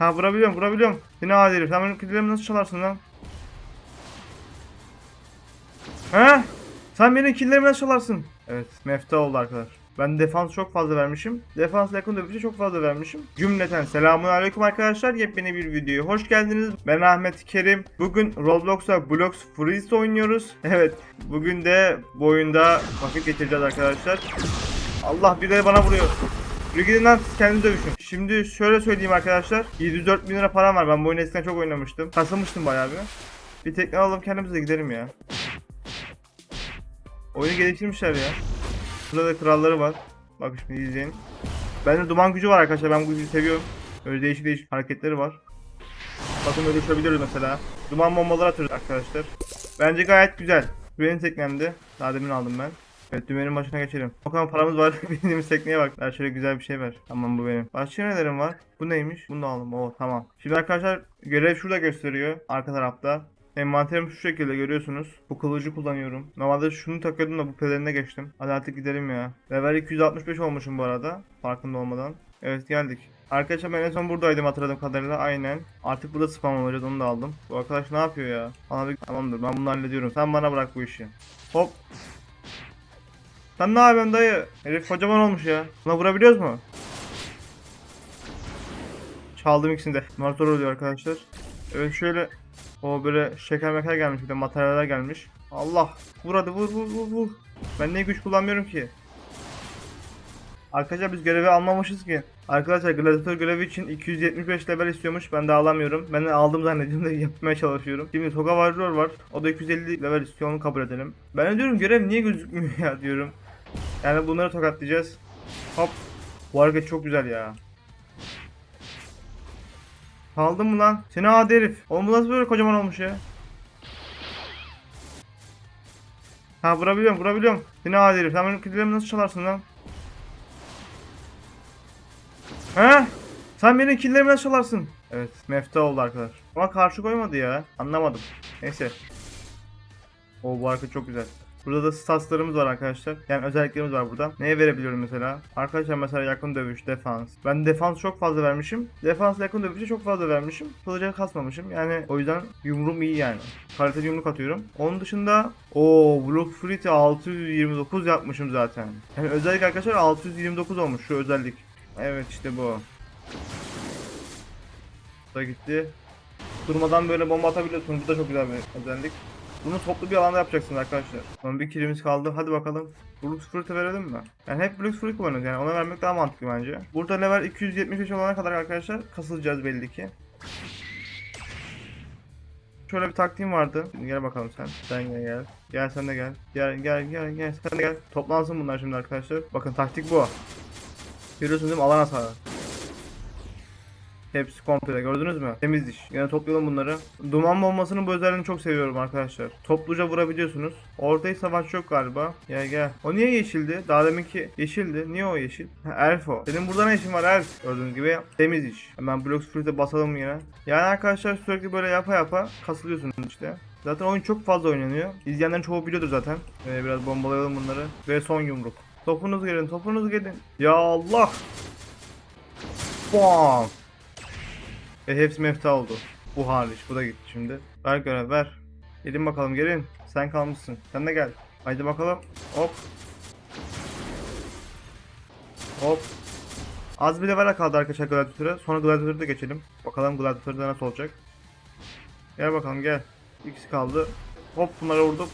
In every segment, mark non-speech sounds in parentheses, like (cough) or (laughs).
Ha vurabiliyorum vurabiliyorum. Seni adi herif. Sen benim killerimi nasıl çalarsın lan? He? Sen benim killerimi nasıl çalarsın? Evet mefta oldu arkadaşlar. Ben defans çok fazla vermişim. Defans yakın dövüşe çok fazla vermişim. Cümleten selamun aleyküm arkadaşlar. Yepyeni bir videoya hoş geldiniz. Ben Ahmet Kerim. Bugün Roblox'a Blox Freeze oynuyoruz. (laughs) Evet. Bugün de bu oyunda vakit geçireceğiz arkadaşlar. Allah bir de bana vuruyor. Yürü gidin lan siz kendiniz dövüşün. Şimdi şöyle söyleyeyim arkadaşlar. 704 bin lira param var. Ben bu oyunu eskiden çok oynamıştım. Kasılmıştım bayağı bir. Bir tekne alalım kendimize gidelim ya. Oyunu geliştirmişler ya. Burada da kralları var. Bak şimdi izleyin. Bende duman gücü var arkadaşlar. Ben bu gücü seviyorum. Öyle değişik değişik hareketleri var. Bakın öyle uçabiliyoruz mesela. Duman bombaları atıyoruz arkadaşlar. Bence gayet güzel. Benim teknemdi. Daha demin aldım ben. Evet dümenin başına geçelim. Bakalım paramız var. (laughs) Bindiğimiz tekneye bak. Daha şöyle güzel bir şey ver. Tamam bu benim. Başka nelerim var? Bu neymiş? Bunu da aldım. Oo tamam. Şimdi arkadaşlar görev şurada gösteriyor. Arka tarafta. Envanterim şu şekilde görüyorsunuz. Bu kılıcı kullanıyorum. Normalde şunu takıyordum da bu pelerine geçtim. Hadi artık gidelim ya. Level 265 olmuşum bu arada. Farkında olmadan. Evet geldik. Arkadaşlar ben en son buradaydım hatırladığım kadarıyla. Aynen. Artık burada spam olacağız onu da aldım. Bu arkadaş ne yapıyor ya? Bir... Tamamdır ben bunu hallediyorum. Sen bana bırak bu işi. Hop. Sen ne yapıyorsun dayı? Herif kocaman olmuş ya. Buna vurabiliyoruz mu? Çaldım ikisini de. Martor oluyor arkadaşlar. Evet şöyle o böyle şeker meker gelmiş bir de materyaller gelmiş. Allah vur hadi vur vur vur vur. Ben ne güç kullanmıyorum ki. Arkadaşlar biz görevi almamışız ki. Arkadaşlar gladiator görevi için 275 level istiyormuş. Ben de alamıyorum. Ben de aldım zannediyorum da (laughs) yapmaya çalışıyorum. Şimdi Toga Warrior var. O da 250 level istiyor onu kabul edelim. Ben de diyorum görev niye gözükmüyor ya diyorum. Yani bunları tokatlayacağız. Hop. Bu hareket çok güzel ya. Kaldın mı lan? Seni adi herif. Oğlum bu nasıl böyle kocaman olmuş ya? Ha vurabiliyorum vurabiliyorum. Seni adi herif. Sen benim killerimi nasıl çalarsın lan? He? Sen benim killerimi nasıl çalarsın? Evet mefta oldu arkadaş. Ama karşı koymadı ya. Anlamadım. Neyse. O bu hareket çok güzel. Burada da statslarımız var arkadaşlar. Yani özelliklerimiz var burada. Neye verebiliyorum mesela? Arkadaşlar mesela yakın dövüş, defans. Ben defans çok fazla vermişim. Defans yakın dövüşe çok fazla vermişim. Kılıca kasmamışım. Yani o yüzden yumruğum iyi yani. Kaliteli yumruk atıyorum. Onun dışında o Block Fruit'i 629 yapmışım zaten. Yani özellik arkadaşlar 629 olmuş şu özellik. Evet işte. Bu da gitti. Durmadan böyle bomba atabiliyorsunuz. Bu da çok güzel bir özellik. Bunu toplu bir alanda yapacaksınız arkadaşlar. Son bir kilimiz kaldı. Hadi bakalım. Blux Fruit'e verelim mi? Yani hep Blux Fruit kullanıyoruz yani. Ona vermek daha mantıklı bence. Burada level 275 olana kadar arkadaşlar kasılacağız belli ki. Şöyle bir taktiğim vardı. Şimdi gel bakalım sen. Sen gel gel. Gel sen de gel. Gel gel gel gel. Sen de gel. Toplansın bunlar şimdi arkadaşlar. Bakın taktik bu. Görüyorsunuz değil mi? Alan hasarı. Hepsi komple gördünüz mü? Temiz iş. Yine toplayalım bunları. Duman bombasının bu özelliğini çok seviyorum arkadaşlar. Topluca vurabiliyorsunuz. Ortayı savaş yok galiba. Gel gel. O niye yeşildi? Daha deminki yeşildi. Niye o yeşil? Elf o. Senin burada ne işin var elf? Gördüğünüz gibi temiz iş. Hemen Blox Fruit'e basalım yine. Yani arkadaşlar sürekli böyle yapa yapa kasılıyorsunuz işte. Zaten oyun çok fazla oynanıyor. İzleyenlerin çoğu biliyordur zaten. Ee, biraz bombalayalım bunları. Ve son yumruk. Topunuz gelin, topunuz gelin. Ya Allah! Bam! Ve hepsi mefta oldu. Bu hariç. Bu da gitti şimdi. Ver görev ver. Gelin bakalım gelin. Sen kalmışsın. Sen de gel. Haydi bakalım. Hop. Hop. Az bir level kaldı arkadaşlar Gladiator'a. Sonra Gladiator'a da geçelim. Bakalım Gladiator'da nasıl olacak. Gel bakalım gel. İkisi kaldı. Hop bunlara vurdum.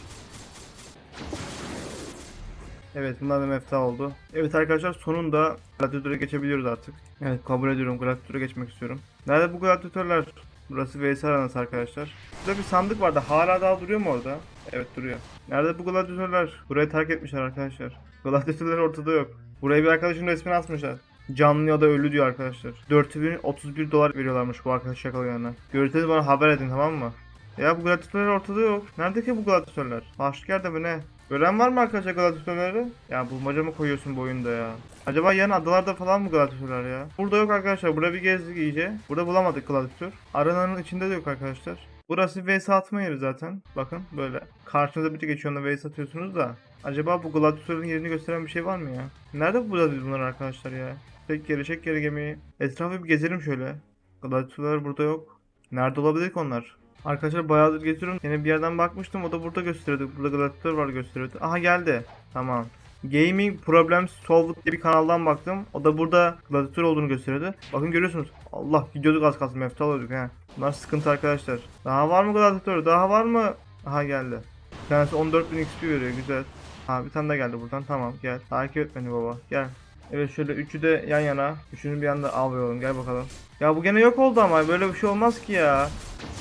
Evet bunlar da mefta oldu. Evet arkadaşlar sonunda Gladiator'a geçebiliyoruz artık. Evet kabul ediyorum Gladiator'a geçmek istiyorum. Nerede bu Gladiator'lar? Burası VS aranası arkadaşlar. Burada bir sandık vardı. Hala daha duruyor mu orada? Evet duruyor. Nerede bu Gladiator'lar? Burayı terk etmişler arkadaşlar. Gladiator'lar ortada yok. Buraya bir arkadaşın resmini asmışlar. Canlı ya da ölü diyor arkadaşlar. 4031 dolar veriyorlarmış bu arkadaş yakalayana. Görürseniz bana haber edin tamam mı? Ya bu gladiatörler ortada yok. Nerede ki bu gladiatörler? Aşikar mı ne? Gören var mı arkadaşlar gladiatörleri? Ya bulmaca mı koyuyorsun bu oyunda ya? Acaba yan adalarda falan mı gladiatörler ya? Burada yok arkadaşlar. Burada bir gezdik iyice. Burada bulamadık gladiatör. Arananın içinde de yok arkadaşlar. Burası vs atma yeri zaten. Bakın böyle. Karşınıza biri geçiyor onda vs atıyorsunuz da. Acaba bu gladiatörün yerini gösteren bir şey var mı ya? Nerede bulacağız biz bunları arkadaşlar ya? Çek geri çek geri gemiyi. Etrafı bir gezelim şöyle. Gladiatörler burada yok. Nerede olabilir ki onlar? Arkadaşlar bayağıdır getiriyorum. Yine bir yerden bakmıştım. O da burada gösteriyordu. Burada gladiatör var gösteriyordu. Aha geldi. Tamam. Gaming Problems Solved diye bir kanaldan baktım. O da burada gladiatör olduğunu gösteriyordu. Bakın görüyorsunuz. Allah gidiyorduk az kalsın mefta oluyorduk he. Bunlar sıkıntı arkadaşlar. Daha var mı gladiatör? Daha var mı? Aha geldi. Bir tanesi 14.000 XP veriyor güzel. Ha bir tane de geldi buradan tamam gel. Takip et beni baba gel. Evet şöyle üçü de yan yana. Üçünü bir anda avlayalım gel bakalım. Ya bu gene yok oldu ama böyle bir şey olmaz ki ya.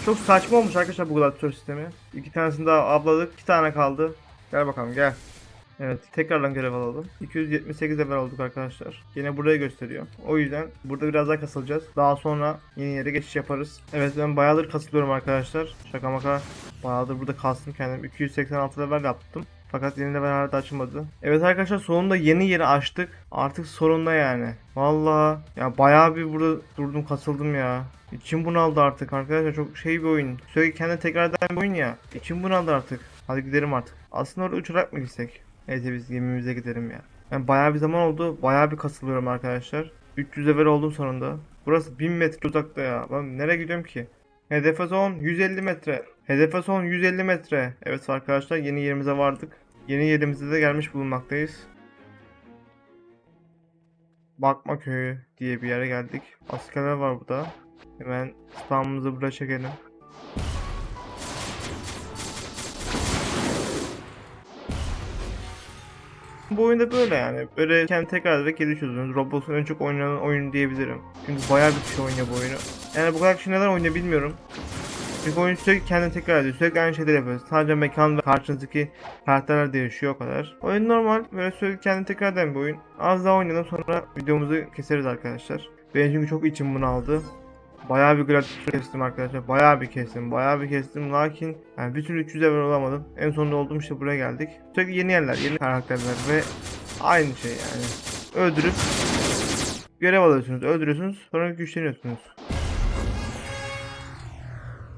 Çok saçma olmuş arkadaşlar bu gladiatör sistemi. İki tanesini daha abladık. iki tane kaldı. Gel bakalım gel. Evet tekrardan görev alalım. 278 level olduk arkadaşlar. Yine buraya gösteriyor. O yüzden burada biraz daha kasılacağız. Daha sonra yeni yere geçiş yaparız. Evet ben bayağıdır kasılıyorum arkadaşlar. Şaka maka. Bayağıdır burada kastım kendim. 286 level yaptım. Fakat yeni level hala da açılmadı. Evet arkadaşlar sonunda yeni yeri açtık. Artık sorunda yani. Vallahi ya bayağı bir burada durdum kasıldım ya. İçim bunaldı artık arkadaşlar çok şey bir oyun. Sürekli kendine tekrar eden bir oyun ya. İçim bunaldı artık. Hadi gidelim artık. Aslında orada uçarak mı gitsek? Neyse biz gemimize gidelim ya. Yani bayağı bir zaman oldu. Bayağı bir kasılıyorum arkadaşlar. 300 level oldum sonunda. Burası 1000 metre uzakta ya. Ben nereye gidiyorum ki? Hedefe son 150 metre. Hedefe son 150 metre. Evet arkadaşlar yeni yerimize vardık. Yeni yerimize de gelmiş bulunmaktayız. Bakma köyü diye bir yere geldik. Askerler var burada. Hemen spamımızı buraya çekelim. Bu oyunda böyle yani. Böyle kendi tekrar ederek gelişiyorsunuz. Roblox'un en çok oynanan oyunu diyebilirim. Çünkü bayağı bir kişi oynuyor bu oyunu. Yani bu kadar kişi neden oynuyor bilmiyorum. Çünkü oyun sürekli kendini tekrar ediyor. Sürekli aynı şeyleri yapıyor. Sadece mekan ve karşınızdaki karakterler değişiyor o kadar. Oyun normal. Böyle sürekli kendini tekrar eden bir oyun. Az daha oynayalım sonra videomuzu keseriz arkadaşlar. Benim çünkü çok içim bunu aldı. Bayağı bir gladiator kestim arkadaşlar. Bayağı bir kestim. Bayağı bir kestim. Lakin yani bir türlü 300 level olamadım. En sonunda olduğum işte buraya geldik. Sürekli yeni yerler, yeni karakterler ve aynı şey yani. Öldürüp görev alıyorsunuz. Öldürüyorsunuz. Sonra güçleniyorsunuz.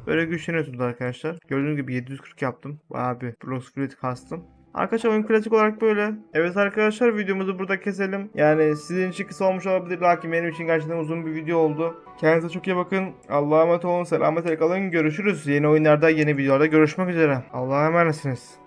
Böyle güçleniyorsunuz arkadaşlar. Gördüğünüz gibi 740 yaptım. Bayağı bir Blox Fluid kastım. Arkadaşlar oyun klasik olarak böyle. Evet arkadaşlar videomuzu burada keselim. Yani sizin için kısa olmuş olabilir lakin benim için gerçekten uzun bir video oldu. Kendinize çok iyi bakın. Allah'a emanet olun. Selametle kalın. Görüşürüz. Yeni oyunlarda, yeni videolarda görüşmek üzere. Allah'a emanetsiniz.